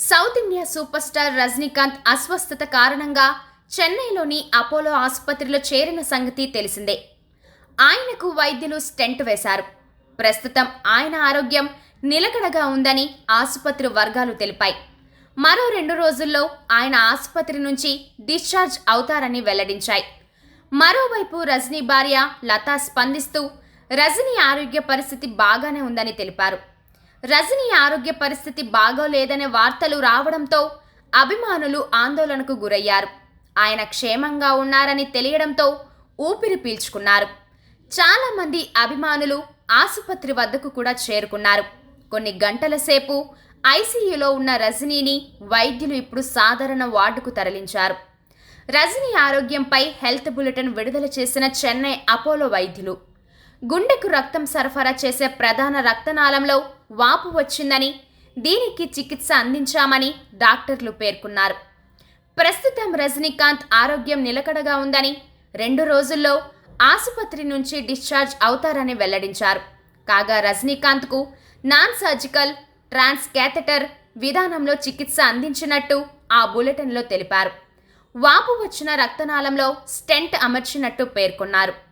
South India super star Rajinikanth అస్వస్థత కారణంగా చెన్నైలోని Apollo ఆసుపత్రిలో చేరిన సంగతి తెలిసిందే. ఆయనకు వైద్యులు స్టెంట్ వేశారు. ప్రస్తుతం ఆయన ఆరోగ్యం నిలకడగా ఉందని ఆసుపత్రి వర్గాలు తెలిపాయి. మరో రెండు రోజుల్లో ఆయన ఆసుపత్రి నుంచి డిశ్చార్జ్ అవుతారని వెల్లడించాయి. మరోవైపు రజనీ భార్య లతా స్పందిస్తూ రజనీ ఆరోగ్య పరిస్థితి బాగానే ఉందని తెలిపారు. రజనీ ఆరోగ్య పరిస్థితి బాగోలేదనే వార్తలు రావడంతో అభిమానులు ఆందోళనకు గురయ్యారు. ఆయన క్షేమంగా ఉన్నారని తెలియడంతో ఊపిరి పీల్చుకున్నారు. చాలామంది అభిమానులు ఆసుపత్రి వద్దకు కూడా చేరుకున్నారు. కొన్ని గంటల సేపు ఐసీయూలో ఉన్న రజనీని వైద్యులు ఇప్పుడు సాధారణ వార్డుకు తరలించారు. రజనీ ఆరోగ్యంపై హెల్త్ బులెటిన్ విడుదల చేసిన చెన్నై అపోలో వైద్యులు. గుండెకు రక్తం సరఫరా చేసే ప్రధాన రక్తనాళంలో వాపు వచ్చిందని దీనికి చికిత్స అందించామని డాక్టర్లు పేర్కొన్నారు. ప్రస్తుతం రజనీకాంత్ ఆరోగ్యం నిలకడగా ఉందని రెండు రోజుల్లో ఆసుపత్రి నుంచి డిశ్చార్జ్ అవుతారని వెల్లడించారు. కాగా రజనీకాంత్కు నాన్ సర్జికల్ ట్రాన్స్ క్యాథెటర్ విధానంలో చికిత్స అందించినట్టు ఆ బులెటిన్లో తెలిపారు. వాపు వచ్చిన రక్తనాళంలో స్టెంట్ అమర్చినట్టు పేర్కొన్నారు.